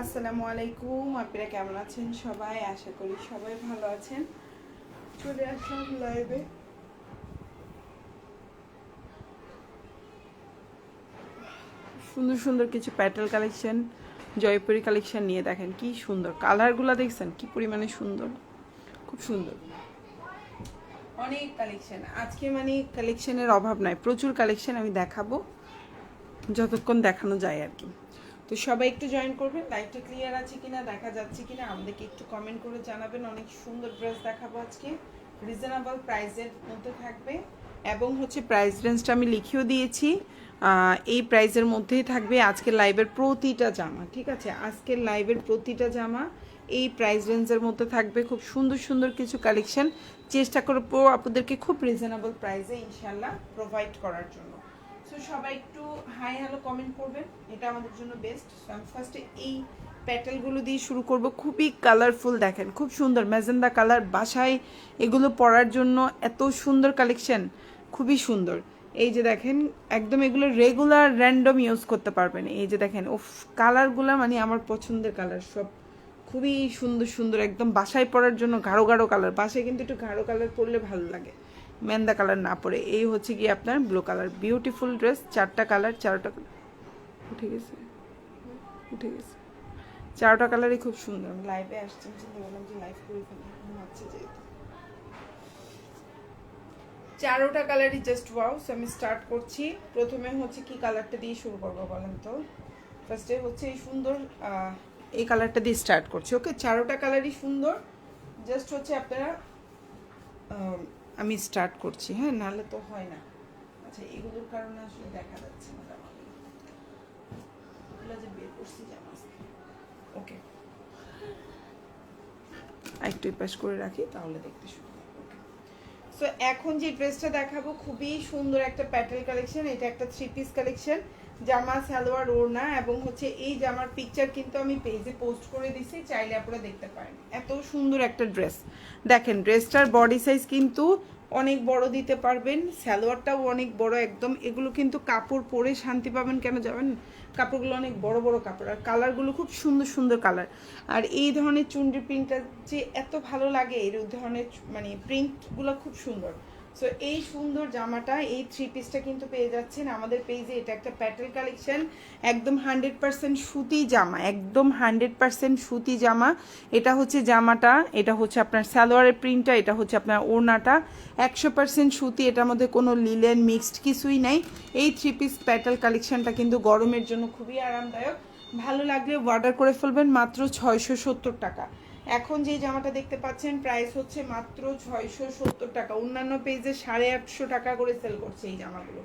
আসসালামু আলাইকুম, আপনারা কেমন আছেন সবাই? আশা করি সবাই ভালো আছেন। চলে আসলাম লাইভে সুন্দর সুন্দর কিছু প্যাটেল কালেকশন জয়পুরি কালেকশন নিয়ে দেখেন, কি সুন্দর। কালারগুলো দেখছেন? কি পরিমাণে সুন্দর। খুব সুন্দর। অনেক কালেকশন আজকে মানে কালেকশনের অভাব নাই। প্রচুর কালেকশন আমি দেখাবো। যতক্ষণ দেখানো যায় আর কি। তো সবাই একটু জয়েন করবেন লাইটটা ক্লিয়ার আছে কিনা, দেখা যাচ্ছে কিনা, আমাদেরকে একটু কমেন্ট করে জানাবেন। অনেক সুন্দর ড্রেস দেখাবো আজকে। রিজনেবল প্রাইসের মধ্যে থাকবে। এবং হচ্ছে প্রাইস রেঞ্জটা আমি লিখেও দিয়েছি। এই প্রাইসের মধ্যেই থাকবে আজকের লাইভের প্রতিটা জামা, ঠিক আছে? আজকের লাইভের প্রতিটা জামা এই প্রাইস রেঞ্জের মধ্যে থাকবে। খুব সুন্দর সুন্দর কিছু কালেকশন চেষ্টা করব আপনাদেরকে খুব রিজনেবল প্রাইসে ইনশাল্লাহ প্রোভাইড করার জন্য। সো সবাই একটু হাই হ্যালো কমেন্ট করবেন। এটা আমাদের জন্য বেস্ট সো আমি ফার্স্টে এই প্যাটেলগুলো দিয়ে শুরু করব। খুবই কালারফুল দেখেন, খুব সুন্দর। ম্যাজেন্ডা কালার বাসায় এগুলো পরার জন্য এত সুন্দর কালেকশন খুবই সুন্দর। এই যে দেখেন, একদম এগুলো রেগুলার র্যান্ডম ইউজ করতে পারবেন। এই যে দেখেন ও কালারগুলো মানে আমার পছন্দের কালার সব। খুবই সুন্দর সুন্দর। একদম বাসায় পরার জন্য গাঢ় গাঢ় কালার বাসায় কিন্তু একটু গাঢ় কালার পরলে ভালো লাগে। মেন্দা কালার না পরে, এই হচ্ছে কি আপনার ব্লু কালার বিউটিফুল ড্রেস চারটা কালার চারটা উঠে গেছে। উঠে গেছে। চারটা কালারই খুব সুন্দর। লাইভে আসছি চিন্তা করলাম যে লাইভ করে ঘুমাচ্ছে যেহেতু চারোটা কালারই জাস্ট ওয়াও সো আমি স্টার্ট করছি। প্রথমে হচ্ছে কি কালারটা দিয়ে শুরু করব বলেন তো? ফার্স্টে হচ্ছে এই সুন্দর এই কালারটা দিয়ে স্টার্ট করছি ওকে চারোটা কালারই সুন্দর। জাস্ট হচ্ছে আপনারা আমি স্টার্ট করছি হ্যাঁ নাহলে তো হয় না। আচ্ছা এগুলোর কারণে আসলে দেখা যাচ্ছে না যে বের করছি জামা ওকে একটু পাশ করে রাখি, তাহলে দেখতে সুবিধা সো এখন যে ড্রেসটা দেখাবো, খুবই সুন্দর একটা প্যাটেল কালেকশন এটা একটা থ্রি পিস কালেকশন জামা, সালোয়ার, ওড়না এবং হচ্ছে এই জামার পিকচার কিন্তু আমি পেজে পোস্ট করে দিছি, চাইলে আপনারা দেখতে পারেন। এত সুন্দর একটা ড্রেস দেখেন ড্রেসটার বডি সাইজ কিন্তু অনেক বড় দিতে পারবেন, সালোয়ারটাও অনেক বড় একদম। এগুলো কিন্তু কাপড় পরে শান্তি পাবেন কেন যাবেন কাপড়গুলো অনেক বড় বড় কাপড় আর কালারগুলো খুব সুন্দর সুন্দর কালার আর এই ধরনের চুন্ডি প্রিন্টটা যে এত ভালো লাগে এই ধরনের মানে প্রিন্টগুলো খুব সুন্দর। সো এই সুন্দর জামাটা, এই থ্রি পিসটা কিন্তু পেয়ে যাচ্ছেন আমাদের পেজে এটা একটা প্যাটেল কালেকশন একদম হান্ড্রেড পার্সেন্ট সুতি জামা, একদম হান্ড্রেড পার্সেন্ট সুতি জামা। এটা হচ্ছে জামাটা, এটা হচ্ছে আপনার সালোয়ারের প্রিন্টটা এটা হচ্ছে আপনার ওড়নাটা। একশো পার্সেন্ট সুতি, এটার মধ্যে কোনো লিলেন মিক্সড কিছুই নাই। এই থ্রি পিস প্যাটেল কালেকশনটা কিন্তু গরমের জন্য খুবই আরামদায়ক। ভালো লাগলে অর্ডার করে ফেলবেন মাত্র ছয়শো সত্তর টাকা। এখন যে জামাটা দেখতে পাচ্ছেন প্রাইস হচ্ছে মাত্র ছয়শো সত্তর টাকা। অন্যান্য পেজে সাড়ে আটশো টাকা করে সেল করছে এই জামাগুলো।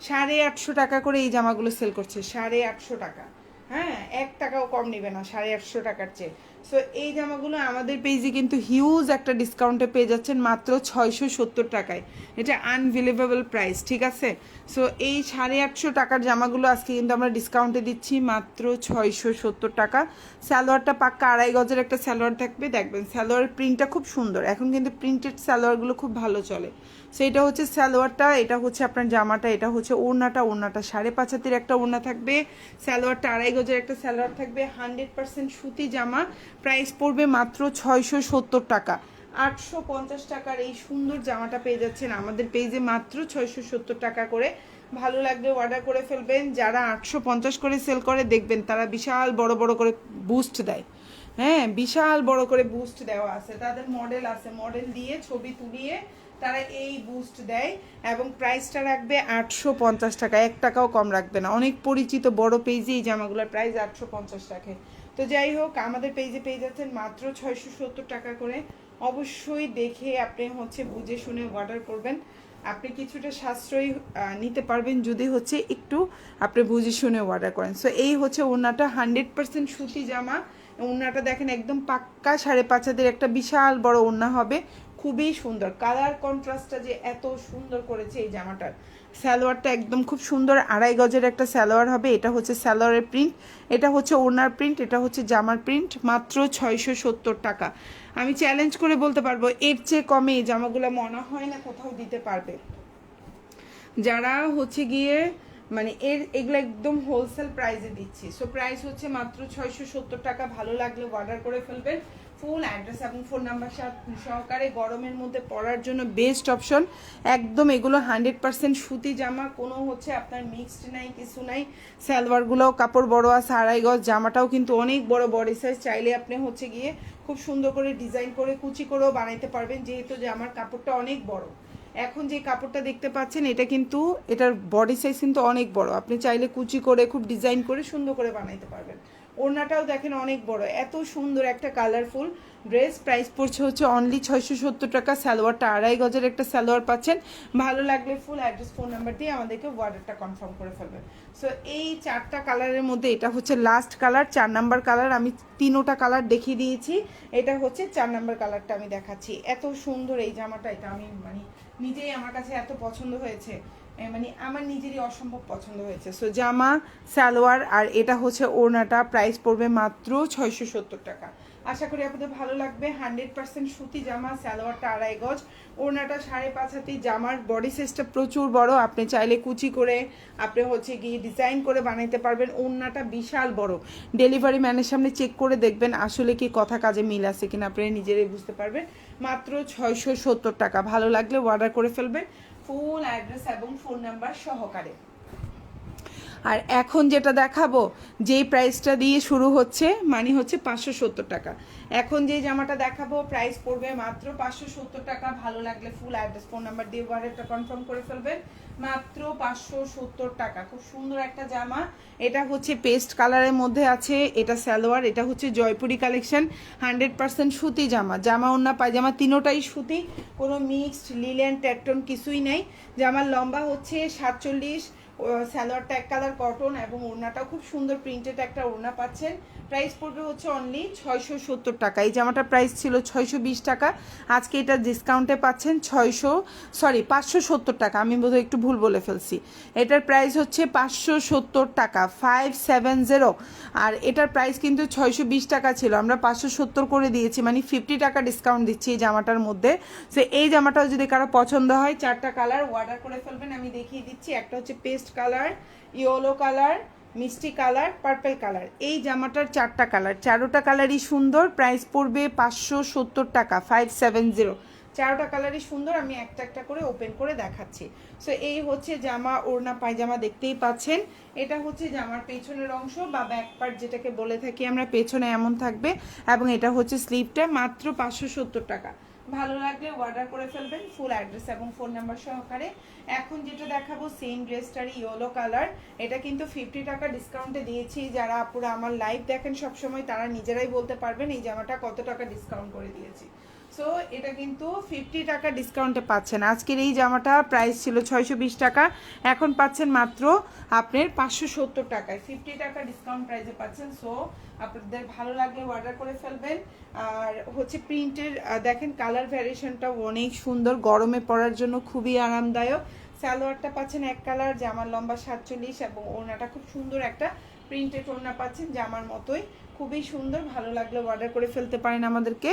সাড়ে আটশো টাকা করে এই জামাগুলো সেল করছে, সাড়ে আটশো টাকা। হ্যাঁ এক টাকাও কম নেবে না, সাড়ে আটশো টাকার চেয়ে। সো এই জামাগুলো আমাদের পেজে কিন্তু হিউজ একটা ডিসকাউন্টে পেয়ে যাচ্ছেন মাত্র ছয়শো সত্তর টাকায়। এটা আনভিলেবেবল প্রাইস ঠিক আছে? সো এই সাড়ে আটশো টাকার জামাগুলো আজকে কিন্তু আমরা ডিসকাউন্টে দিচ্ছি মাত্র ছয়শো সত্তর টাকা। সালোয়ারটা পাক্কা আড়াই গজের একটা সালোয়ার থাকবে। দেখবেন সালোয়ারের প্রিন্টটা খুব সুন্দর। এখন কিন্তু প্রিন্টেড সালোয়ারগুলো খুব ভালো চলে। সো এটা হচ্ছে সালোয়ারটা, এটা হচ্ছে আপনার জামাটা, এটা হচ্ছে ওড়নাটা ওড়নাটা সাড়ে পাঁচ হাতের একটা ওড়না থাকবে। সালোয়ারটা আড়াই গজের একটা সালোয়ার থাকবে, হান্ড্রেড পার্সেন্ট সুতি জামা। প্রাইস পড়বে মাত্র ছয়শো সত্তর টাকা। আটশো পঞ্চাশ টাকার এই সুন্দর জামাটা পেয়ে যাচ্ছেন আমাদের পেজে মাত্র ছয়শো সত্তর টাকা করে। ভালো লাগলে অর্ডার করে ফেলবেন। যারা আটশো পঞ্চাশ করে সেল করে, দেখবেন তারা বিশাল বড় বড় করে বুস্ট দেয়। হ্যাঁ বিশাল বড় করে বুস্ট দেওয়া আছে। তাদের মডেল আছে। মডেল দিয়ে ছবি তুলিয়ে তারা এই বুস্ট দেয় এবং প্রাইসটা রাখবে আটশো পঞ্চাশ টাকা। এক টাকাও কম রাখবে না। অনেক পরিচিত বড় পেজে এই জামাগুলোর প্রাইস আটশো পঞ্চাশ রাখে। তো যাই হোক, আমাদের পেজে পেয়ে যাচ্ছেন মাত্র ছয়শো সত্তর টাকা করে। অবশ্যই দেখে আপনি হচ্ছে বুঝে শুনে অর্ডার করবেন। আপনি কিছুটা সাশ্রয়ী নিতে পারবেন যদি হচ্ছে একটু আপনি বুঝে শুনে অর্ডার করেন। সো এই হচ্ছে ওনাটা হান্ড্রেড পার্সেন্ট সুতি জামা। ওড়নাটা দেখেন একদম পাক্কা সাড়ে পাঁচ হাতের একটা বিশাল বড় ওড়না হবে। খুবই সুন্দর। কালার কন্ট্রাস্টটা যে এত সুন্দর করেছে এই জামাটার। সালোয়ারটা একদম খুব সুন্দর, আড়াই গজের একটা সালোয়ার হবে। এটা হচ্ছে সালোয়ারের প্রিন্ট এটা হচ্ছে ওনার প্রিন্ট এটা হচ্ছে জামার প্রিন্ট মাত্র ছয়শো সত্তর টাকা। আমি চ্যালেঞ্জ করে বলতে পারব, এর চেয়ে কমে এই জামাগুলো মনে হয় না কোথাও দিতে পারবে। যারা হচ্ছে গিয়ে মানে এর, এগুলো একদম হোলসেল প্রাইসে দিচ্ছি। সো প্রাইস হচ্ছে মাত্র ছয়শো সত্তর টাকা। ভালো লাগলে অর্ডার করে ফেলবেন। ফুল অ্যাড্রেস এবং ফোন নাম্বার সহকারে গরমের মধ্যে পরার জন্য বেস্ট অপশন একদম এগুলো হান্ড্রেড পার্সেন্ট সুতি জামা, কোনো হচ্ছে আপনার মিক্সড নাই, কিছু নাই। সালোয়ারগুলোও কাপড় বড় আছে, আড়াই গজ, জামাটাও কিন্তু অনেক বড় বডি সাইজ চাইলে আপনি হচ্ছে গিয়ে খুব সুন্দর করে ডিজাইন করে কুচি করেও বানাইতে পারবেন, যেহেতু জামার কাপড়টা অনেক বড়। এখন যে কাপড়টা দেখতে পাচ্ছেন, এটা কিন্তু এটার বডি সাইজ কিন্তু অনেক বড়। আপনি চাইলে কুচি করে, খুব ডিজাইন করে সুন্দর করে বানাইতে পারবেন। ওড়নাটাও দেখেন অনেক বড়, এত সুন্দর একটা কালারফুল ড্রেস প্রাইস পড়ছে হচ্ছে অনলি ছয়শো সত্তর টাকা সালোয়ারটা আড়াই গজের একটা সালোয়ার পাচ্ছেন। ভালো লাগলে ফুল অ্যাড্রেস ফোন নাম্বার দিয়ে আমাদেরকে অর্ডারটা কনফার্ম করে ফেলবেন। সো এই চারটা কালারের মধ্যে এটা হচ্ছে লাস্ট কালার চার নাম্বার কালার আমি তিনোটা কালার দেখিয়ে দিয়েছি। এটা হচ্ছে চার নাম্বার কালারটা আমি দেখাচ্ছি। এত সুন্দর এই জামাটা, এটা আমি মানে নিজেই আমার কাছে এত পছন্দ হয়েছে। মানে আমার নিজেরই অসম্ভব পছন্দ হয়েছে। সো জামা, সালোয়ার, আর এটা হচ্ছে ওড়নাটা। প্রাইস পড়বে মাত্র ছয়শো সত্তর টাকা। আশা করি আপনাদের ভালো লাগবে। হান্ড্রেড পার্সেন্ট সুতি জামা, সালোয়ারটা আড়াই গজ। ওড়নাটা সাড়ে পাঁচ হাতি জামার। বডি সাইজটা প্রচুর বড়। আপনি চাইলে কুচি করে আপনি হচ্ছে গিয়ে ডিজাইন করে বানাইতে পারবেন। ওড়নাটা বিশাল বড়। ডেলিভারি ম্যানের সামনে চেক করে দেখবেন আসলে কি কথা কাজে মিল আছে কিনা। আপনি নিজেরাই বুঝতে পারবেন। মাত্র ছয়শো সত্তর টাকা। ভালো লাগলে অর্ডার করে ফেলবেন। ফুল অ্যাড্রেস এবং ফোন নাম্বার সহকারে। আর এখন যেটা দেখাবো, যেই প্রাইসটা দিয়ে শুরু হচ্ছে মানে হচ্ছে পাঁচশো সত্তর টাকা। এখন যে জামাটা দেখাবো প্রাইস পড়বে মাত্র পাঁচশো সত্তর টাকা। ভালো লাগলে ফুল অ্যাড্রেস ফোন নাম্বার দিয়ে ওয়ারেটটা কনফার্ম করে ফেলবেন। মাত্র পাঁচশো সত্তর টাকা। খুব সুন্দর একটা জামা। এটা হচ্ছে পেস্ট কালারের মধ্যে আছে। এটা সালোয়ার, এটা হচ্ছে জয়পুরি কালেকশন হান্ড্রেড পার্সেন্ট সুতি জামা। জামা ওন্না পায়জামা তিনোটাই সুতি। কোনো মিক্সড লিলেন ট্যাকটন কিছুই নেই। জামার লম্বা হচ্ছে সাতচল্লিশ স্যালোয়ারটা এক কালার কটন এবং ওড়নাটাও খুব সুন্দর প্রিন্টেড একটা ওড়না পাচ্ছেন। প্রাইস পড়বে হচ্ছে অনলি ছয়শো সত্তর টাকা। এই জামাটার প্রাইস ছিল ছয়শো বিশ টাকা। আজকে এটা ডিসকাউন্টে পাচ্ছেন ছয়শো সরি পাঁচশো সত্তর টাকা। আমি বোধহয় একটু ভুল বলে ফেলছি। এটার প্রাইস হচ্ছে পাঁচশো সত্তর টাকা ফাইভ সেভেন জিরো আর এটার প্রাইস কিন্তু ছয়শো বিশ টাকা ছিল। আমরা পাঁচশো সত্তর করে দিয়েছি মানে ফিফটি টাকা ডিসকাউন্ট দিচ্ছি এই জামাটার মধ্যে। সো এই জামাটাও যদি কারও পছন্দ হয়, চারটা কালার অর্ডার করে ফেলবেন। আমি দেখিয়ে দিচ্ছি। একটা হচ্ছে পেস্ট কালার ইয়েলো কালার মিষ্টি কালার পার্পেল কালার। এই জামাটার চারটা কালার। চারোটা কালারই সুন্দর প্রাইস পড়বে পাঁচশো সত্তর টাকা ফাইভ সেভেন জিরো চারোটা কালারই সুন্দর, আমি একটা একটা করে ওপেন করে দেখাচ্ছি। সো এই হচ্ছে জামা, ওড়না, পায়জামা দেখতেই পাচ্ছেন। এটা হচ্ছে জামার পেছনের অংশ বা ব্যাক পার্ট যেটাকে বলে থাকি আমরা, পেছনে এমন থাকবে। এবং এটা হচ্ছে স্লিপটা মাত্র পাঁচশো সত্তর টাকা। ভালো লাগলে অর্ডার করে ফেলবেন ফুল অ্যাড্রেস এবং ফোন নাম্বার সহকারে। এখন যেটা দেখাবো সেম ড্রেসটারই ইয়েলো কালার এটা কিন্তু ফিফটি টাকা ডিসকাউন্টে দিয়েছি। যারা আপুরা আমার লাইভ দেখেন সবসময়, তারা নিজেরাই বলতে পারবেন, এই জামাটা কত টাকা ডিসকাউন্ট করে দিয়েছি। সো এটা কিন্তু ফিফটি টাকা ডিসকাউন্টে পাচ্ছেন। আজকের এই জামাটা প্রাইস ছিল ছয়শো বিশ টাকা, এখন পাচ্ছেন মাত্র আপনার পাঁচশো সত্তর টাকায়। ফিফটি টাকা ডিসকাউন্ট প্রাইসে পাচ্ছেন সো আপনাদের ভালো লাগলে অর্ডার করে ফেলবেন। আর হচ্ছে প্রিন্টের দেখেন কালার ভ্যারিয়েশনটাও অনেক সুন্দর, গরমে পরার জন্য খুবই আরামদায়ক। সালোয়ারটা পাচ্ছেন এক কালার জামার লম্বা সাতচল্লিশ এবং ওড়নাটা খুব সুন্দর একটা প্রিন্টেড ওড়না পাচ্ছেন জামার মতোই। খুবই সুন্দর, ভালো লাগলে অর্ডার করে ফেলতে পারেন আমাদেরকে।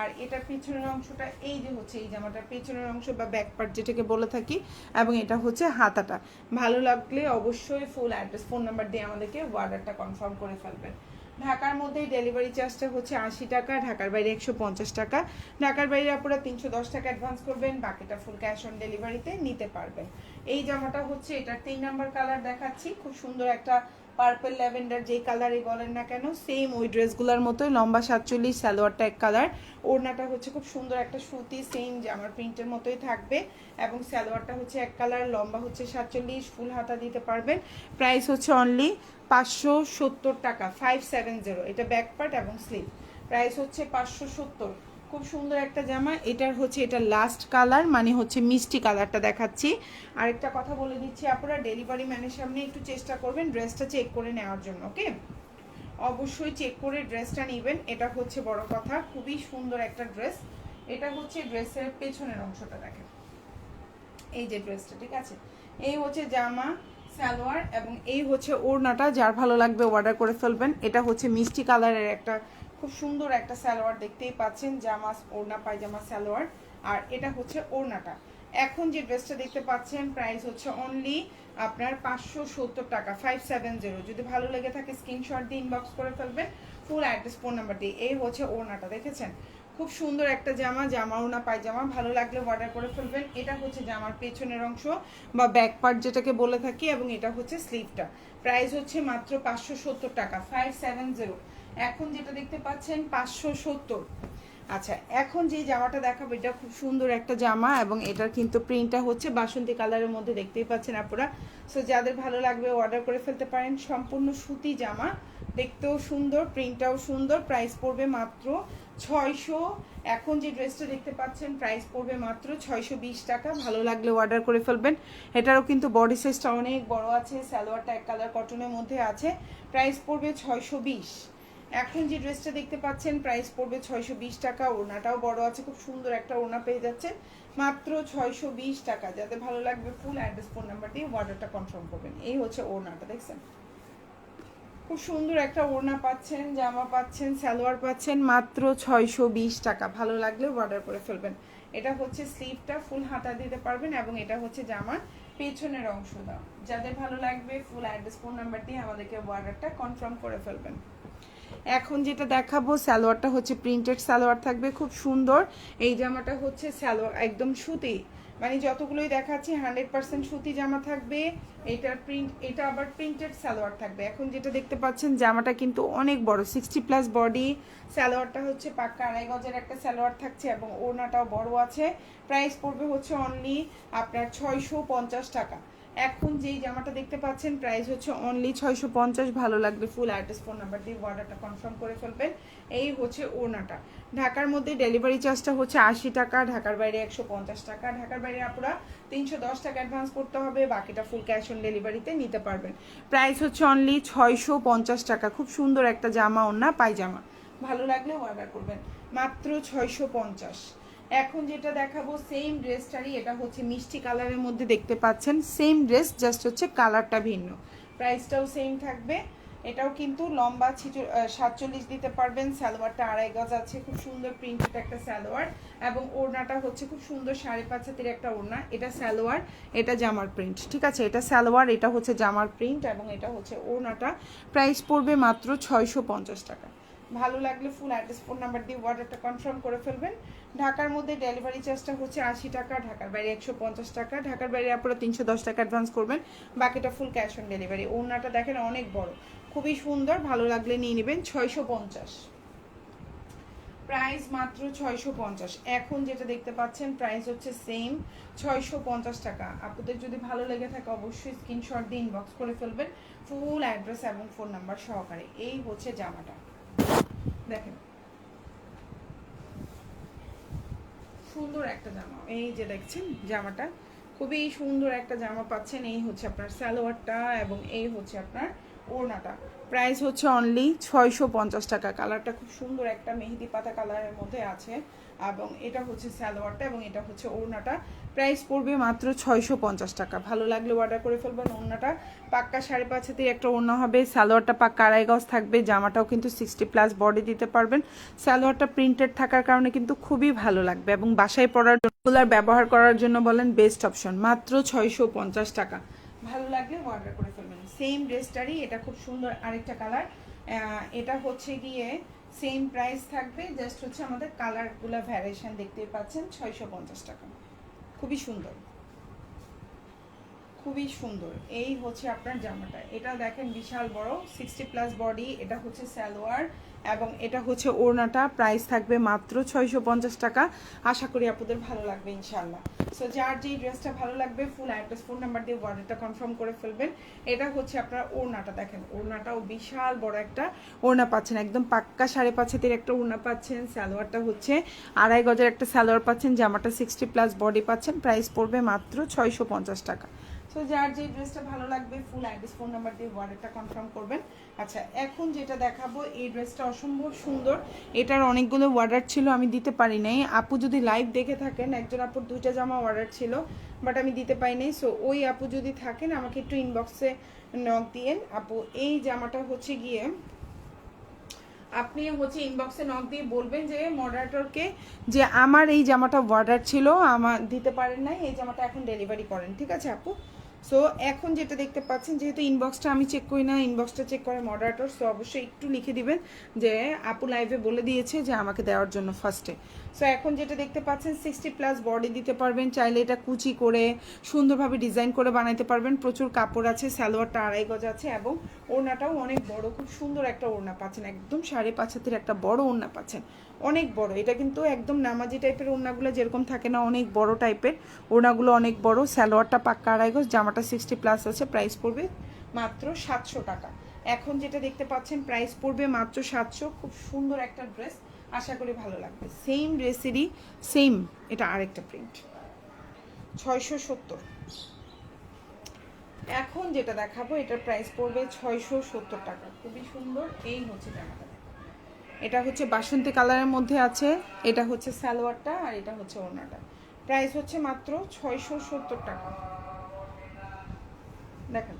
আর এটার পিছনের অংশটা এই যে হচ্ছে, এই জামাটার পেছনের অংশ বা ব্যাক পার্ট যেটাকে বলে থাকি, এবং এটা হচ্ছে হাতাটা। ভালো লাগলে অবশ্যই ফুল অ্যাড্রেস ফোন নাম্বার দিয়ে আমাদেরকে অর্ডারটা কনফার্ম করে ফেলবেন। ঢাকার মধ্যে ডেলিভারি চার্জটা হচ্ছে আশি টাকা, ঢাকার বাইরে একশো পঞ্চাশ টাকা। ঢাকার বাইরে আপনারা তিনশো দশ টাকা অ্যাডভান্স করবেন, বাকিটা ফুল ক্যাশ অন ডেলিভারিতে নিতে পারবেন। এই জামাটা হচ্ছে, এটার তিন নাম্বার কালার দেখাচ্ছি। খুব সুন্দর একটা পার্পল ল্যাভেন্ডার যেই কালারই বলেন না কেন সেম ওই ড্রেসগুলোর মতোই, লম্বা সাতচল্লিশ, সালোয়ারটা এক কালার ওড়নাটা হচ্ছে খুব সুন্দর একটা সুতি সেম জামার প্রিন্টের মতোই থাকবে। এবং সালোয়ারটা হচ্ছে এক কালার লম্বা হচ্ছে সাতচল্লিশ, ফুল হাতা দিতে পারবেন। প্রাইস হচ্ছে অনলি পাঁচশো সত্তর টাকা ফাইভ সেভেন জিরো এটা ব্যাক পার্ট এবং স্লিভ প্রাইস হচ্ছে পাঁচশো সত্তর। খুব সুন্দর একটা জামা। এটার হচ্ছে, এটা লাস্ট কালার মানে হচ্ছে মিষ্টি কালারটা দেখাচ্ছি। আরেকটা কথা বলে দিচ্ছি আপনারা ডেলিভারি ম্যানের সামনে একটু চেষ্টা করবেন ড্রেসটা চেক করে নেওয়ার জন্য ওকে অবশ্যই চেক করে ড্রেসটা নেবেন। এটা হচ্ছে বড় কথা, খুবই সুন্দর একটা ড্রেস এটা হচ্ছে ড্রেসের পেছনের অংশটা দেখেন। এই যে ড্রেসটা ঠিক আছে? এই হচ্ছে জামা, সালোয়ার এবং এই হচ্ছে ওড়নাটা, যার ভালো লাগবে অর্ডার করে ফেলবেন। এটা হচ্ছে মিষ্টি কালারের একটা খুব সুন্দর একটা সালোয়ার দেখতেই পাচ্ছেন, জামা, ওড়না, পায়জামা সালোয়ার। আর এটা হচ্ছে ওড়নাটা। এখন যে ড্রেসটা দেখতে পাচ্ছেন প্রাইস হচ্ছে অনলি আপনার পাঁচশো সত্তর টাকা ফাইভ সেভেন জিরো যদি ভালো লেগে থাকে স্ক্রিনশট দিয়ে ইনবক্স করে ফেলবেন। ফুল অ্যাড্রেস ফোন নাম্বার দিয়ে। এই হচ্ছে ওড়নাটা, দেখেছেন? খুব সুন্দর একটা জামা জামা ওনা পায়জামা। ভালো লাগলে অর্ডার করে ফেলবেন। এটা হচ্ছে জামার পেছনের অংশ বা ব্যাক পার্ট যেটাকে বলে থাকি, এবং এটা হচ্ছে স্লিভটা প্রাইস হচ্ছে মাত্র পাঁচশো সত্তর টাকা ফাইভ সেভেন জিরো এখন যেটা দেখতে পাচ্ছেন পাঁচশো সত্তর। আচ্ছা এখন যে জামাটা দেখাবো, এটা খুব সুন্দর একটা জামা এবং এটার কিন্তু প্রিন্টটা হচ্ছে বাসন্তী কালারের মধ্যে দেখতেই পাচ্ছেন আপনারা সো যাদের ভালো লাগবে অর্ডার করে ফেলতে পারেন, সম্পূর্ণ সুতি জামা। দেখতেও সুন্দর প্রিন্টটাও সুন্দর প্রাইস পড়বে মাত্র ছয়শো। এখন যে ড্রেসটা দেখতে পাচ্ছেন প্রাইস পড়বে মাত্র ছয়শো বিশ টাকা। ভালো লাগলে অর্ডার করে ফেলবেন। এটারও কিন্তু বডি সাইজটা অনেক বড় আছে, সালোয়ারটা এক কালার কটনের মধ্যে আছে। প্রাইস পড়বে ছয়শো বিশ। এখন যে ড্রেসটা দেখতে পাচ্ছেন প্রাইস পড়বে ছয়শো বিশ টাকা। ওড়নাটাও বড় আছে, খুব সুন্দর একটা ওড়না পেয়ে যাচ্ছে মাত্র ছয়শো বিশ টাকা। যাতে ভালো লাগবে ফুল অ্যাড্রেস ফোন নাম্বার দিয়ে অর্ডারটা কনফার্ম করবেন। এই হচ্ছে ওড়নাটা, দেখছেন? খুব সুন্দর একটা ওড়না পাচ্ছেন, জামা পাচ্ছেন, সালোয়ার পাচ্ছেন, মাত্র ছয়শো বিশ টাকা। ভালো লাগলে অর্ডার করে ফেলবেন। এটা হচ্ছে স্লিভটা ফুল হাতা দিতে পারবেন এবং এটা হচ্ছে জামার পেছনের অংশটা। যাদের ভালো লাগবে ফুল অ্যাড্রেস ফোন নাম্বার দিয়ে আমাদেরকে অর্ডারটা কনফার্ম করে ফেলবেন। এখন যেটা দেখাবো, সালোয়ারটা হচ্ছে প্রিন্টেড সালোয়ার থাকবে, খুব সুন্দর। এই জামাটা হচ্ছে সালোয়ার, একদম সুতি। মানে যতগুলোই দেখাচ্ছি হান্ড্রেড পার্সেন্ট সুতি জামা থাকবে। এটার প্রিন্ট এটা আবার প্রিন্টেড সালোয়ার থাকবে। এখন যেটা দেখতে পাচ্ছেন, জামাটা কিন্তু অনেক বড় সিক্সটি প্লাস বডি সালোয়ারটা হচ্ছে পাক্কা আড়াই গজের একটা সালোয়ার থাকছে এবং ওড়নাটাও বড় আছে। প্রাইস পড়বে হচ্ছে অনলি আপনার ছয়শো পঞ্চাশ টাকা। এখন যেই জামাটা দেখতে পাচ্ছেন প্রাইস হচ্ছে অনলি ছয়শো পঞ্চাশ। ভালো লাগবে ফুল অ্যাড্রেস ফোন নাম্বার দিয়ে অর্ডারটা কনফার্ম করে ফেলবেন। এই হচ্ছে ওড়নাটা। ঢাকার মধ্যে ডেলিভারি চার্জটা হচ্ছে আশি টাকা, ঢাকার বাইরে একশো পঞ্চাশ টাকা। ঢাকার বাইরে আপনারা তিনশো দশ টাকা অ্যাডভান্স করতে হবে, বাকিটা ফুল ক্যাশ অন ডেলিভারিতে নিতে পারবেন। প্রাইস হচ্ছে অনলি ছয়শো পঞ্চাশ টাকা। খুব সুন্দর একটা জামা ওড়না, পায়জামা। ভালো লাগলে অর্ডার করবেন। মাত্র ছয়শো পঞ্চাশ। এখন যেটা দেখাবো সেম ড্রেসটারই এটা হচ্ছে মিষ্টি কালারের মধ্যে দেখতে পাচ্ছেন। সেম ড্রেস জাস্ট হচ্ছে কালারটা ভিন্ন। প্রাইসটাও সেম থাকবে। এটাও কিন্তু লম্বা সাতচল্লিশ দিতে পারবেন। সালোয়ারটা আড়াই গজ আছে, খুব সুন্দর প্রিন্টেড একটা সালোয়ার। এবং ওড়নাটা হচ্ছে খুব সুন্দর সাড়ে পাঁচ হাতের একটা ওড়না। এটা সালোয়ার, এটা জামার প্রিন্ট ঠিক আছে? এটা সালোয়ার, এটা হচ্ছে জামার প্রিন্ট এবং এটা হচ্ছে ওড়নাটা। প্রাইস পড়বে মাত্র ছয়শো পঞ্চাশ টাকা। ভালো লাগলে ফুল অ্যাড্রেস ফোন নাম্বার দিয়ে অর্ডারটা কনফার্ম করে ফেলবেন। ঢাকার মধ্যে ডেলিভারি চার্জটা হচ্ছে আশি টাকা, ঢাকার বাইরে একশো পঞ্চাশ টাকা, ঢাকার বাইরে আপনারা তিনশো দশ টাকা অ্যাডভান্স করবেন, বাকিটা ফুল ক্যাশ অন ডেলিভারি ওড়নাটা দেখেন অনেক বড়। খুবই সুন্দর, ভালো লাগলে নিয়ে নেবেন ছয়শো পঞ্চাশ। প্রাইস মাত্র ছয়শো পঞ্চাশ। এখন যেটা দেখতে পাচ্ছেন প্রাইস হচ্ছে সেম ছয়শো পঞ্চাশ টাকা। আপনাদের যদি ভালো লেগে থাকে অবশ্যই স্ক্রিনশট দিয়ে ইনবক্স করে ফেলবেন ফুল অ্যাড্রেস এবং ফোন নাম্বার সহকারে। এই হচ্ছে জামাটা। দেখেন। সুন্দর একটা জামা। এই যে দেখছেন জামাটা, খুবই সুন্দর একটা জামা পাচ্ছেন। এই হচ্ছে আপনার সালোয়ারটা এবং এই হচ্ছে আপনার ওড়নাটা। প্রাইস হচ্ছে অনলি ছয়শো পঞ্চাশ টাকা। কালারটা খুব সুন্দর একটা মেহেদি পাতা কালারের মধ্যে আছে এবং এটা হচ্ছে সালোয়ারটা এবং এটা হচ্ছে ওড়নাটা। প্রাইস পড়বে মাত্র ছয়শো পঞ্চাশ টাকা। ভালো লাগলে অর্ডার করে ফেলবেন ওড়নাটা। পাক্কা সাড়ে পাঁচ একটা ওড়না হবে। সালোয়ারটা পাক্কা আড়াই গজ থাকবে। জামাটাও কিন্তু সিক্সটি প্লাস বডি দিতে পারবেন। সালোয়ারটা প্রিন্টেড থাকার কারণে কিন্তু খুবই ভালো লাগবে এবং বাসায় জন্য রেগুলার ব্যবহার করার জন্য বলেন বেস্ট অপশন মাত্র ছয়শো পঞ্চাশ টাকা। ভালো লাগলে অর্ডার করে ফেলবেন। সেম ড্রেসটারই এটা খুব সুন্দর আরেকটা কালার এটা হচ্ছে গিয়ে সেম প্রাইস থাকবে জাস্ট হচ্ছে আমাদের কালারগুলো ভ্যারিয়েশন দেখতে পাচ্ছেন ছয়শো পঞ্চাশ টাকা। খুবই সুন্দর। খুবই সুন্দর। এই হচ্ছে আপনার জামাটা। এটা দেখেন বিশাল বড় সিক্সটি প্লাস বডি এটা হচ্ছে সালোয়ার। এবং এটা হচ্ছে ওড়নাটা। প্রাইস থাকবে মাত্র ছয়শো পঞ্চাশ টাকা। আশা করি আপনাদের ভালো লাগবে ইনশাল্লাহ সো যার যেই ড্রেসটা ভালো লাগবে ফুল অ্যাড্রেস ফোন নাম্বার দিয়ে অর্ডারটা কনফার্ম করে ফেলবেন। এটা হচ্ছে আপনার ওড়নাটা, দেখেন। ওড়নাটাও বিশাল বড় একটা ওড়না পাচ্ছেন, একদম পাক্কা সাড়ে পাঁচ হাতের একটা ওড়না পাচ্ছেন। সালোয়ারটা হচ্ছে আড়াই গজের একটা সালোয়ার পাচ্ছেন, জামাটা সিক্সটি প্লাস বডি পাচ্ছেন। প্রাইস পড়বে মাত্র ছয়শো পঞ্চাশ টাকা। সো যার যে ড্রেসটা ভালো লাগবে ফুল অ্যাড্রেস ফোন নাম্বার দিয়ে অর্ডারটা কনফার্ম করবেন। আচ্ছা এখন যেটা দেখাবো, এই ড্রেসটা অসম্ভব সুন্দর। এটার অনেকগুলো অর্ডার ছিল, আমি দিতে পারি নাই। আপু যদি লাইভ দেখে থাকেন, একজন আপুর দুইটা জামা অর্ডার ছিল বাট আমি দিতে পারি নাই। সো ওই আপু যদি থাকেন, আমাকে একটু ইনবক্সে নক দিয়েন। আপু, এই জামাটা হচ্ছে গিয়ে, আপনি হচ্ছে ইনবক্সে নক দিয়ে বলবেন যে মডারেটরকে যে আমার এই জামাটা অর্ডার ছিল, আমার দিতে পারেন নাই, এই জামাটা এখন ডেলিভারি করেন। ঠিক আছে, আপু? সো এখন যেটা দেখতে পাচ্ছেন, যেহেতু ইনবক্সটা আমি চেক করি না ইনবক্সটা চেক করে মডারেটর সো অবশ্যই একটু লিখে দিবেন যে আপু লাইভে বলে দিয়েছে যে আমাকে দেওয়ার জন্য ফার্স্টে সো এখন যেটা দেখতে পাচ্ছেন সিক্সটি প্লাস বডি দিতে পারবেন, চাইলে এটা কুচি করে, সুন্দরভাবে ডিজাইন করে বানাইতে পারবেন। প্রচুর কাপড় আছে, সালোয়ারটা আড়াই গজ আছে এবং ওড়নাটাও অনেক বড়, খুব সুন্দর একটা ওড়না পাচ্ছেন, একদম সাড়ে পাঁচ হাতের একটা বড় ওড়না পাচ্ছেন। অনেক বড়। এটা কিন্তু একদম নামাজি টাইপের ওড়নাগুলো যেরকম থাকে না, অনেক বড় টাইপের। ওড়নাগুলো অনেক বড় স্যালোয়ারটা পাক্কা আড়াই গজ, জামাটা সিক্সটি প্লাস আছে প্রাইস পড়বে মাত্র সাতশো টাকা। এখন যেটা দেখতে পাচ্ছেন প্রাইস পড়বে মাত্র সাতশো, খুব সুন্দর একটা ড্রেস আশা করি ভালো লাগবে। সেম ড্রেসেরই সেম এটা আরেকটা প্রিন্ট ছয়শো সত্তর। এখন যেটা দেখাবো, এটার প্রাইস পড়বে ছয়শো সত্তর টাকা। খুবই সুন্দর, এই হচ্ছে জামাটা। এটা হচ্ছে বাসন্তী কালারের মধ্যে আছে। এটা হচ্ছে সালোয়ারটা আর এটা হচ্ছে ওড়নাটা। প্রাইস হচ্ছে মাত্র ছয়শো সত্তর টাকা। দেখেন,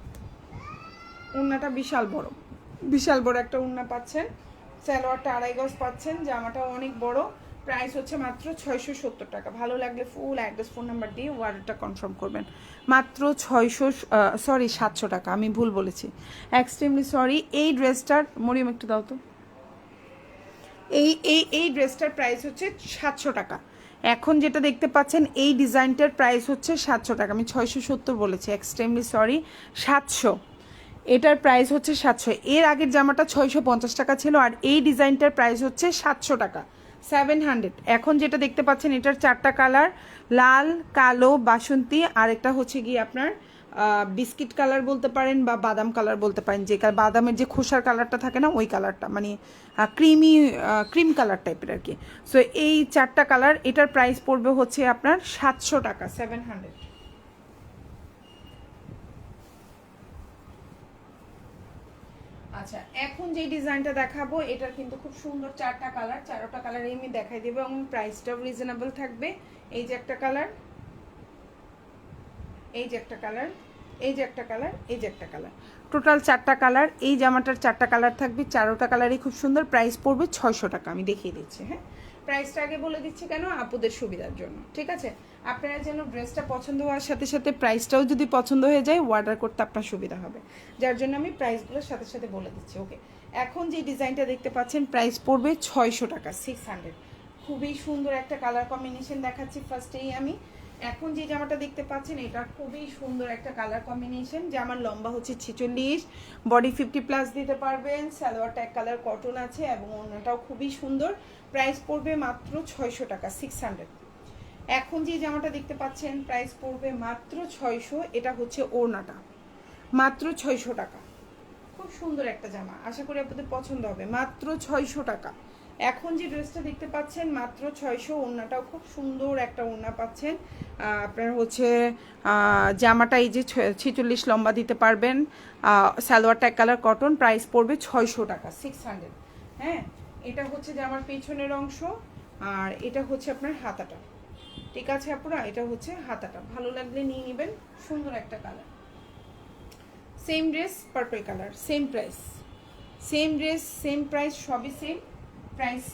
ওড়নাটা বিশাল বড়। বিশাল বড় একটা ওড়না পাচ্ছেন। সালোয়ারটা আড়াই গজ পাচ্ছেন, জামাটা অনেক বড়। প্রাইস হচ্ছে মাত্র ছয়শো সত্তর টাকা। ভালো লাগলে ফুল অ্যাড্রেস ফোন নাম্বার দিয়ে অর্ডারটা কনফার্ম করবেন। মাত্র ছয়শো সরি, সাতশো টাকা। আমি ভুল বলেছি। এক্সট্রিমলি সরি এই ড্রেসটার, মরিয়ম একটু দাও তো। এই এই এই ড্রেসটার প্রাইস হচ্ছে সাতশো টাকা। এখন যেটা দেখতে পাচ্ছেন, এই ডিজাইনটার প্রাইস হচ্ছে সাতশো টাকা। আমি ছয়শো সত্তর বলেছি এক্সট্রিমলি সরি সাতশো। এটার প্রাইস হচ্ছে সাতশো। এর আগের জামাটা ছয়শো পঞ্চাশ টাকা ছিল আর এই ডিজাইনটার প্রাইস হচ্ছে সাতশো টাকা সেভেন হান্ড্রেড এখন যেটা দেখতে পাচ্ছেন, এটার চারটা কালার লাল, কালো, বাসন্তী আর একটা হচ্ছে গিয়ে আপনার বিস্কিট কালার বলতে পারেন বা বাদাম কালার বলতে পারেন, যে বাদামের যে খোসার কালারটা থাকে না, ওই কালারটা মানে ক্রিমি ক্রিম কালার টাইপের আর কি। সো এই চারটা কালার, এটার প্রাইস পড়বে হচ্ছে আপনার সাতশো টাকা সেভেন হান্ড্রেড আচ্ছা এখন যে ডিজাইনটা দেখাবো, এটার কিন্তু খুব সুন্দর চারটা কালার চারটা কালার আমি দেখাই দেবো এবং প্রাইসটাও রিজনেবল থাকবে। এই যে একটা কালার, এই যে একটা কালার। এই যে একটা কালার, এই যে একটা কালার। টোটাল চারটা কালার, এই জামাটার চারটা কালার থাকবে, চারোটা কালারই খুব সুন্দর প্রাইস পড়বে ছয়শো টাকা, আমি দেখিয়ে দিচ্ছি হ্যাঁ? প্রাইসটা আগে বলে দিচ্ছি কেন? আপুদের সুবিধার জন্য, ঠিক আছে? আপনারা যেন ড্রেসটা পছন্দ হওয়ার সাথে সাথে প্রাইসটাও যদি পছন্দ হয়ে যায় অর্ডার করতে আপনার সুবিধা হবে। যার জন্য আমি প্রাইসগুলোর সাথে সাথে বলে দিচ্ছি ওকে এখন যে ডিজাইনটা দেখতে পাচ্ছেন প্রাইস পড়বে ছয়শো টাকা সিক্স হান্ড্রেড খুবই সুন্দর একটা কালার কম্বিনেশন দেখাচ্ছি ফার্স্টেই আমি। এখন যে জামাটা দেখতে পাচ্ছেন, এটা খুবই সুন্দর একটা কালার কম্বিনেশন জামার লম্বা হচ্ছে ছেচল্লিশ বডি ফিফটি প্লাস দিতে পারবেন। সালোয়ারটা এক কালার কটন আছে এবং ওনাটাও খুবই সুন্দর। প্রাইস পড়বে মাত্র ছয়শো টাকা সিক্স হান্ড্রেড এখন যে জামাটা দেখতে পাচ্ছেন প্রাইস পড়বে মাত্র ছয়শো, এটা হচ্ছে ওড়নাটা। মাত্র ছয়শো টাকা। খুব সুন্দর একটা জামা, আশা করি আপনাদের পছন্দ হবে। মাত্র ছয়শো টাকা। এখন যে ড্রেসটা দেখতে পাচ্ছেন, মাত্র ছয়শো ওড়নাটাও খুব সুন্দর একটা ওড়না পাচ্ছেন। আপনার হচ্ছে জামাটা এই যে ছেচল্লিশ লম্বা দিতে পারবেন। সালোয়ারটা এক কালার কটন প্রাইস পড়বে ছয়শো টাকা সিক্স হান্ড্রেড হ্যাঁ এটা হচ্ছে জামার পেছনের অংশ, আর এটা হচ্ছে আপনার হাতাটা। ঠিক আছে আপুরা? এটা হচ্ছে হাতাটা। ভালো লাগলে নিয়ে নেবেন, সুন্দর একটা colour same dress purple colour same price same dress same price সবই সেম প্রাইস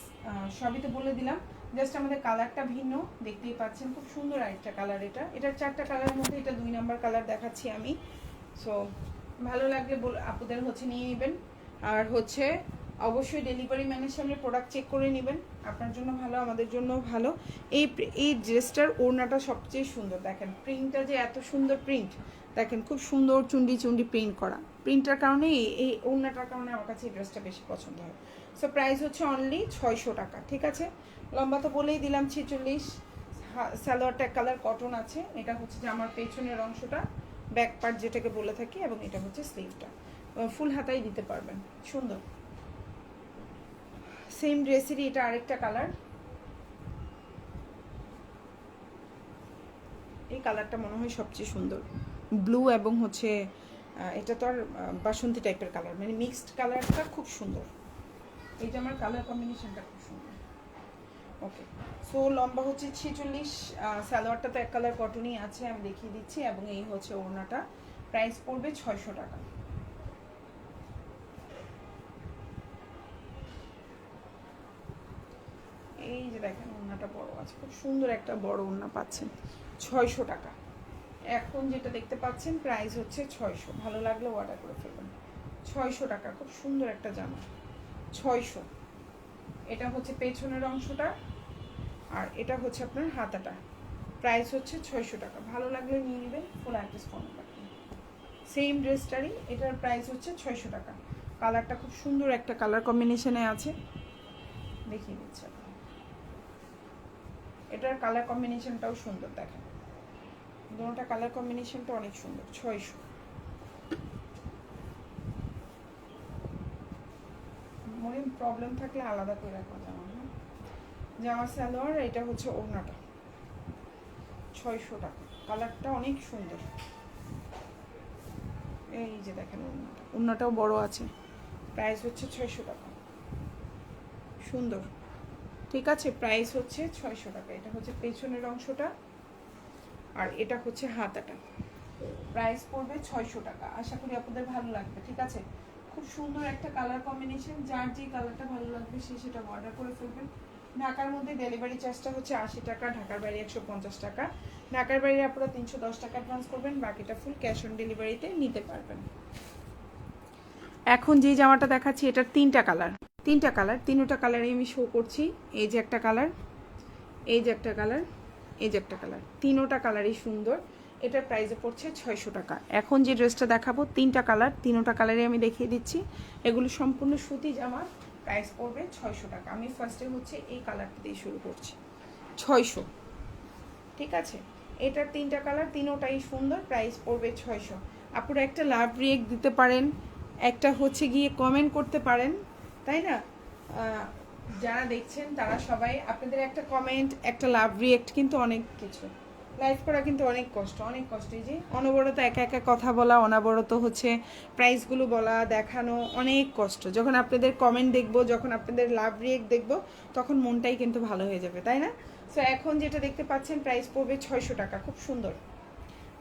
সবই তো বলে দিলাম। জাস্ট আমাদের কালারটা ভিন্ন, দেখতেই পাচ্ছেন, খুব সুন্দর আরেকটা কালার এটা। এটার চারটা কালারের মধ্যে এটা দুই নাম্বার কালার দেখাচ্ছি আমি। সো ভালো লাগলে আপুদের হচ্ছে নিয়ে নেবেন। আর হচ্ছে, অবশ্যই ডেলিভারি ম্যানের সামনে প্রোডাক্ট চেক করে নেবেন। আপনার জন্য ভালো, আমাদের জন্য ভালো। এই এই ড্রেসটার ওড়নাটা সবচেয়ে সুন্দর। দেখেন প্রিন্টটা যে এত সুন্দর প্রিন্ট দেখেন, খুব সুন্দর চুন্ডি চুন্ডি প্রিন্ট করা। প্রিন্টটার কারণে এই ওড়নাটার কারণে আমার কাছে এই ড্রেসটা বেশি পছন্দ হয়। সো প্রাইস হচ্ছে অনলি ছয়শো টাকা, ঠিক আছে? লম্বা তো বলেই দিলাম, ছেচল্লিশ। সালোয়ারটা কালার কটন আছে। এটা হচ্ছে যে আমার পেছনের অংশটা ব্যাক পার্ট যেটাকে বলে থাকি, এবং এটা হচ্ছে স্লিভটা ফুল হাতাই দিতে পারবেন। সুন্দর। সেম ড্রেসেরই এটা আরেকটা কালার এই কালারটা মনে হয় সবচেয়ে সুন্দর। ব্লু এবং হচ্ছে এটা তো আর বাসন্তী টাইপের কালার মানে মিক্সড কালারটা খুব সুন্দর। এই আমার কালার কম্বিনেশনটা খুব সুন্দর। ওকে সো লম্বা হচ্ছে ছেচল্লিশ সালোয়ারটা তো এক কালার কটনই আছে, আমি দেখিয়ে দিচ্ছি, এবং এই হচ্ছে ওড়নাটা। প্রাইস পড়বে ছয়শো টাকা। এই যে দেখেন, ওড়নাটা বড় আছে। খুব সুন্দর একটা বড় ওড়না পাচ্ছেন। ছয়শো টাকা। এখন যেটা দেখতে পাচ্ছেন প্রাইস হচ্ছে ছয়শো। ভালো লাগলে অর্ডার করে ফেলবেন। ছয়শো টাকা। খুব সুন্দর একটা জামা। ছয়শো। এটা হচ্ছে পেছনের অংশটা আর এটা হচ্ছে আপনার হাতাটা। প্রাইস হচ্ছে ছয়শো টাকা। ভালো লাগলে নিয়ে নেবেন full address phone number same ড্রেসটারই এটার প্রাইস হচ্ছে ছয়শো টাকা। কালারটা খুব সুন্দর একটা কালার কম্বিনেশনে আছে। দেখিয়ে দিচ্ছি। এটার কালার কম্বিনেশনটাও সুন্দর দেখেন। দুটোটা কালার কম্বিনেশনটা অনেক সুন্দর, ছয়শো। মনে প্রবলেম থাকলে আলাদা করে রাখা জামা হ্যাঁ? জামা সালোয়ার, এটা হচ্ছে ওড়নাটা। ছয়শো টাকা। কালারটা অনেক সুন্দর। এই যে দেখেন ওড়নাটা। ওড়নাটাও বড় আছে। প্রাইস হচ্ছে ছয়শো টাকা। সুন্দর। ঠিক আছে প্রাইস হচ্ছে ছয়শো টাকা। এটা হচ্ছে পেছনের অংশটা। আর এটা হচ্ছে হাতাটা। প্রাইস পড়বে ছয়শো টাকা। আশা করি আপনাদের ভালো লাগবে। ঠিক আছে? খুব সুন্দর একটা কালার কম্বিনেশন যার যে কালারটা ভালো লাগবে সে সেটা অর্ডার করে ফেলবেন। ঢাকার মধ্যে ডেলিভারি চার্জটা হচ্ছে আশি টাকা, ঢাকার বাইরে একশো পঞ্চাশ টাকা। ঢাকার বাইরে আপনারা তিনশো দশ টাকা অ্যাডভান্স করবেন, বাকিটা ফুল ক্যাশ অন ডেলিভারিতে নিতে পারবেন। এখন যে জামাটা দেখাচ্ছি, এটার তিনটা কালার তিনটা কালার তিনটা কালারই আমি শো করছি। এই যে একটা কালার এই যে একটা কালার এই যে একটা কালার তিনোটা কালারই সুন্দর। এটার প্রাইসে পড়ছে ছয়শো টাকা। এখন যে ড্রেসটা দেখাবো, তিনটা কালার তিনোটা কালারে আমি দেখিয়ে দিচ্ছি। এগুলো সম্পূর্ণ সুতি জামা প্রাইস পড়বে ছয়শো টাকা। আমি ফার্স্টে হচ্ছে এই কালারটা দিয়ে শুরু করছি। ছয়শো। ঠিক আছে? এটার তিনটা কালার তিনোটাই সুন্দর প্রাইস পড়বে ছয়শো। আপনারা একটা লাভ রিয়েক্ট দিতে পারেন, একটা হচ্ছে গিয়ে কমেন্ট করতে পারেন, তাই না? যারা দেখছেন তারা সবাই, আপনাদের একটা কমেন্ট একটা লাভ রিয়েক্ট কিন্তু অনেক কিছু। লাইভ করা কিন্তু অনেক কষ্ট অনেক কষ্ট। এই যে অনবরত একা একা কথা বলা, অনবরত হচ্ছে প্রাইসগুলো বলা, দেখানো অনেক কষ্ট। যখন আপনাদের কমেন্ট দেখব, যখন আপনাদের লাভ রিয়েক্ট দেখব, তখন মনটাই কিন্তু ভালো হয়ে যাবে, তাই না? সো এখন যেটা দেখতে পাচ্ছেন প্রাইস পড়বে ছয়শো টাকা, খুব সুন্দর।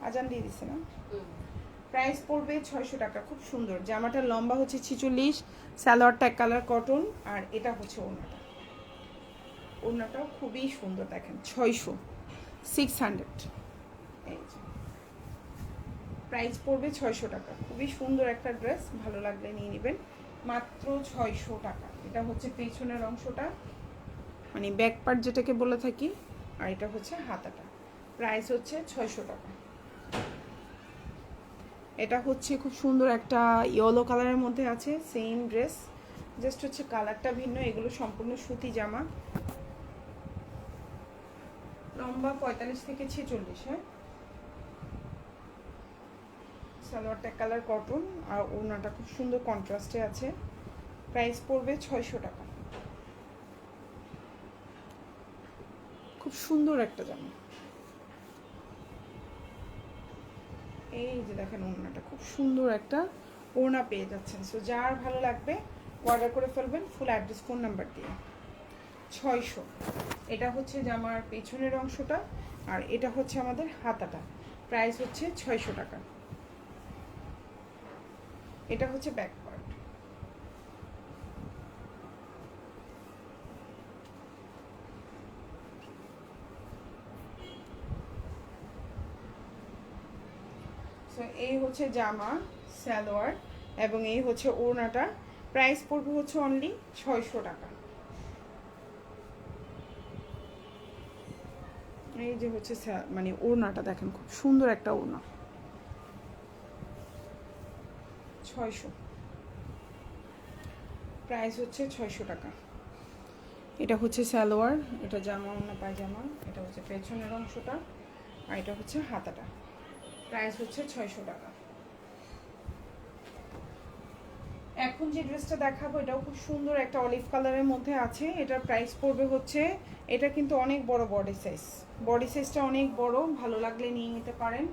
আজান দিয়ে দিছে না? প্রাইস পড়বে ছয়শো টাকা, খুব সুন্দর। জামাটার লম্বা হচ্ছে ছিচল্লিশ স্যালোয়ারটা এক কালার কটন আর এটা হচ্ছে ওড়নাটা। ওড়নাটাও খুবই সুন্দর, দেখেন, ছয়শো। সিক্স হান্ড্রেড এই যে। প্রাইস পড়বে ছয়শো টাকা। খুবই সুন্দর একটা ড্রেস ভালো লাগলে নিয়ে নেবেন। মাত্র ছয়শো টাকা। এটা হচ্ছে পেছনের অংশটা মানে ব্যাক পার্ট যেটাকে বলে থাকি, আর এটা হচ্ছে হাতাটা। প্রাইস হচ্ছে ছয়শো টাকা। এটা হচ্ছে খুব সুন্দর একটা ইয়েলো কালারের মধ্যে আছে সেম ড্রেস জাস্ট হচ্ছে কালারটা ভিন্ন, এগুলো সম্পূর্ণ সুতি জামা। লম্বা পঁয়তাল্লিশ থেকে ছেচল্লিশ হ্যাঁ? সালোয়ারটা কালার কটন আর ওড়নাটা খুব সুন্দর কন্ট্রাস্টে আছে। প্রাইস পড়বে ছয়শো টাকা। খুব সুন্দর একটা জামা। এই যে দেখেন ওড়নাটা, খুব সুন্দর একটা ওড়না পেয়ে যাচ্ছেন। সো যার ভালো লাগবে অর্ডার করে ফেলবেন ফুল অ্যাড্রেস ফোন নাম্বার দিয়ে। ছয়শো। এটা হচ্ছে জামার পেছনের অংশটা, আর এটা হচ্ছে আমাদের হাতাটা। প্রাইস হচ্ছে ছয়শো টাকা। এটা হচ্ছে ব্যাক পার্ট এই হচ্ছে জামা, সালোয়ার, এবং এই হচ্ছে ওড়নাটা। প্রাইস পড়বে হচ্ছে অনলি ছয়শো টাকা। এই যে হচ্ছে মানে ওড়নাটা দেখেন, খুব সুন্দর একটা ওড়না। ছয়শো। প্রাইস হচ্ছে ছয়শো টাকা। এটা হচ্ছে সালোয়ার, এটা জামা ওনা পায়জামা, এটা হচ্ছে পেছনের অংশটা, আর এটা হচ্ছে হাতাটা। প্রাইস হচ্ছে ছয়শো টাকা। এখন যে ড্রেসটা দেখাবো, এটাও খুব সুন্দর একটা অলিভ কালারের মধ্যে আছে। এটার প্রাইস পড়বে হচ্ছে এটা কিন্তু অনেক বড় বডি সাইজ বডি সাইজটা অনেক বড়, ভালো লাগলে নিয়ে নিতে পারেন।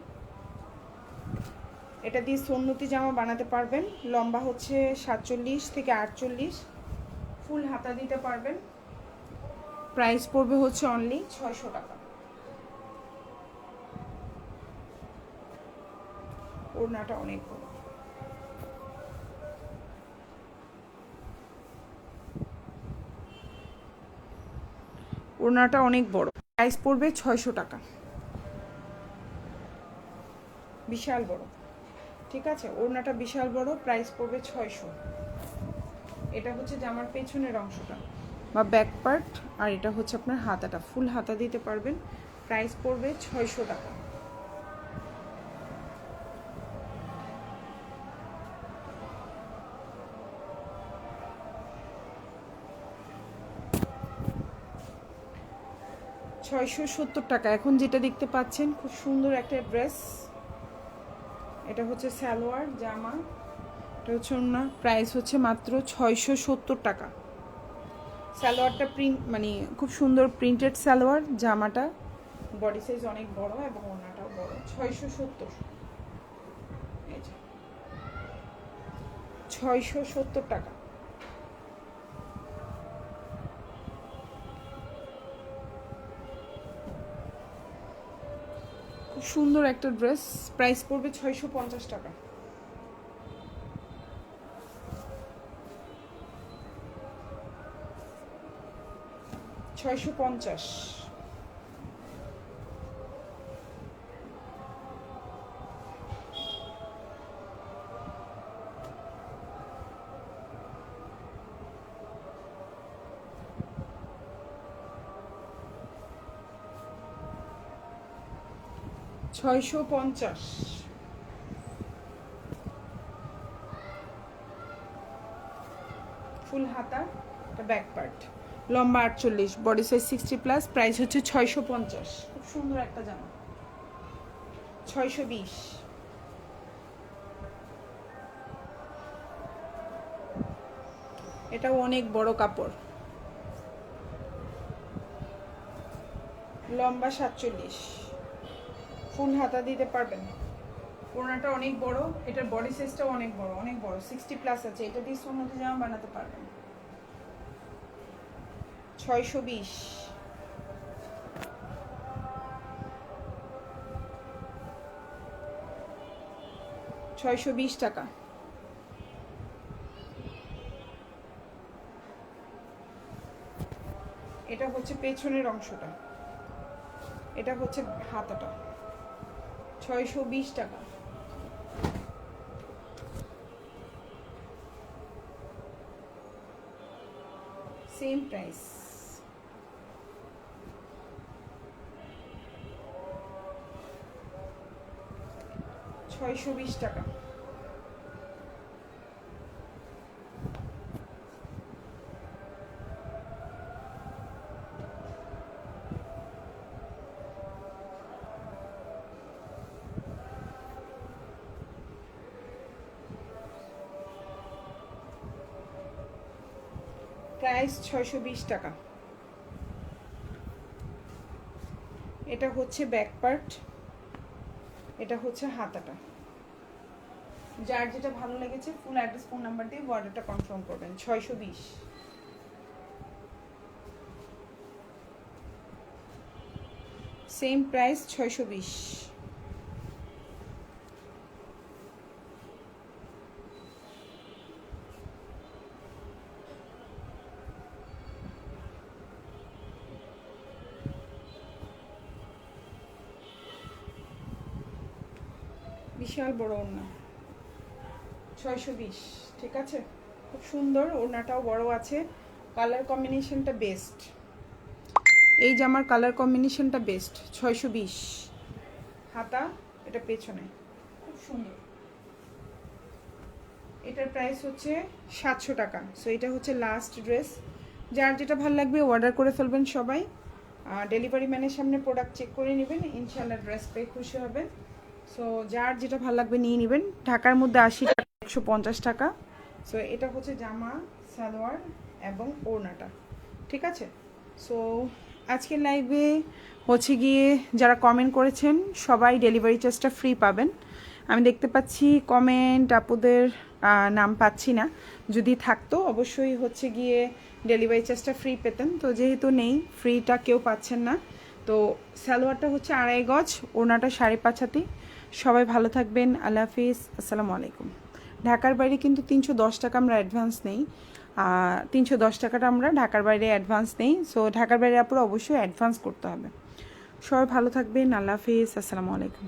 এটা দিয়ে সন্নতি জামা বানাতে পারবেন। লম্বা হচ্ছে সাতচল্লিশ থেকে আটচল্লিশ। ফুল হাতা দিতে পারবেন। প্রাইস পড়বে হচ্ছে অনলি ছয়শো টাকা। ওড়নাটা অনেক বড়। ওড়নাটা অনেক বড়। প্রাইস পড়বে ছয়শো টাকা। বিশাল বড়। ঠিক আছে? ওড়নাটা বিশাল বড় প্রাইস পড়বে ছয়শো। এটা হচ্ছে জামার পেছনের অংশটা। বা ব্যাক পার্ট আর এটা হচ্ছে আপনার হাতাটা। ফুল হাতা দিতে পারবেন। প্রাইস পড়বে ছয়শো টাকা। ছয়শো সত্তর টাকা। এখন যেটা দেখতে পাচ্ছেন, খুব সুন্দর একটা ড্রেস। এটা হচ্ছে সালোয়ার, জামা। এটা হচ্ছে না প্রাইস হচ্ছে মাত্র ছয়শো সত্তর টাকা। সালোয়ারটা প্রিন্ট মানে খুব সুন্দর প্রিন্টেড সালোয়ার, জামাটা। বডি সাইজ অনেক বড় এবং ওনাটাও বড়। ছয়শো সত্তর। ছয়শো সত্তর টাকা। সুন্দর একটা ড্রেস প্রাইস পড়বে ছয়শো পঞ্চাশ টাকা। ছয়শো পঞ্চাশ। ছয়শো পঞ্চাশ। ফুল হাতা ব্যাক পার্ট লম্বা আটচল্লিশ body size sixty plus price হচ্ছে ছয়শো পঞ্চাশ। খুব সুন্দর একটা জামা। ছয়শো বিশ। এটাও অনেক বড় কাপড়। লম্বা সাতচল্লিশ। ফুল হাতা দিতে পারবেন? ওড়নাটা অনেক বড়, এটার বডি সাইজটাও অনেক বড় অনেক বড় সিক্সটি প্লাস আছে, এটা দিয়ে সোনাতে জামা বানাতে পারবেন। ছয়শো বিশ। ছয়শো বিশ টাকা। এটা হচ্ছে পেছনের অংশটা। এটা হচ্ছে হাতাটা। ছয়শো বিশ টাকা। সেম প্রাইস ছয়শো বিশ টাকা। ছয়শো বিশ টাকা। এটা হচ্ছে ব্যাক পার্ট এটা হচ্ছে হাতাটা। যার যেটা ভালো লেগেছে ফুল অ্যাড্রেস ফোন নাম্বার দিয়ে অর্ডারটা কনফার্ম করবেন, ছয়শো বিশ। সেম প্রাইস ছয়শো বিশ। বিশাল বড় ওড়না। ছয়শো বিশ, ঠিক আছে? খুব সুন্দর, ওড়নাটাও বড় আছে। কালার কম্বিনেশনটা বেস্ট এই জামার কালার কম্বিনেশনটা বেস্ট ছয়শো বিশ। হাতা, এটা পেছনে। খুব সুন্দর। এটার প্রাইস হচ্ছে সাতশো টাকা। সো এটা হচ্ছে লাস্ট ড্রেস যার যেটা ভালো লাগবে অর্ডার করে ফেলবেন সবাই। ডেলিভারি ম্যানের সামনে প্রোডাক্ট চেক করে নেবেন। ইনশাল্লাহ ড্রেস পেয়ে খুশি হবেন। সো যার যেটা ভালো লাগবে নিয়ে নেবেন। ঢাকার মধ্যে আশি টাকা, একশো পঞ্চাশ টাকা। সো এটা হচ্ছে জামা, সালোয়ার এবং ওড়নাটা। ঠিক আছে? সো আজকের লাইভে হচ্ছে গিয়ে যারা কমেন্ট করেছেন, সবাই ডেলিভারি চার্জটা ফ্রি পাবেন। আমি দেখতে পাচ্ছি কমেন্ট আপুদের নাম পাচ্ছি না। যদি থাকতো, অবশ্যই হচ্ছে গিয়ে ডেলিভারি চার্জটা ফ্রি পেতেন। তো যেহেতু নেই ফ্রিটা কেউ পাচ্ছেন না। তো সালোয়ারটা হচ্ছে আড়াই গজ, ওড়নাটা সাড়ে পাঁচ হাতি। সবাই ভালো থাকবেন, আল্লাহ হাফিজ, আসসালামু আলাইকুম। ঢাকার বাইরে কিন্তু তিনশো দশ টাকা আমরা অ্যাডভান্স নেই। তিনশো দশ টাকাটা আমরা ঢাকার বাইরে অ্যাডভান্স নেই সো ঢাকার বাইরে আপনার অবশ্যই অ্যাডভান্স করতে হবে। সবাই ভালো থাকবেন, আল্লাহ হাফিজ, আসসালামু আলাইকুম।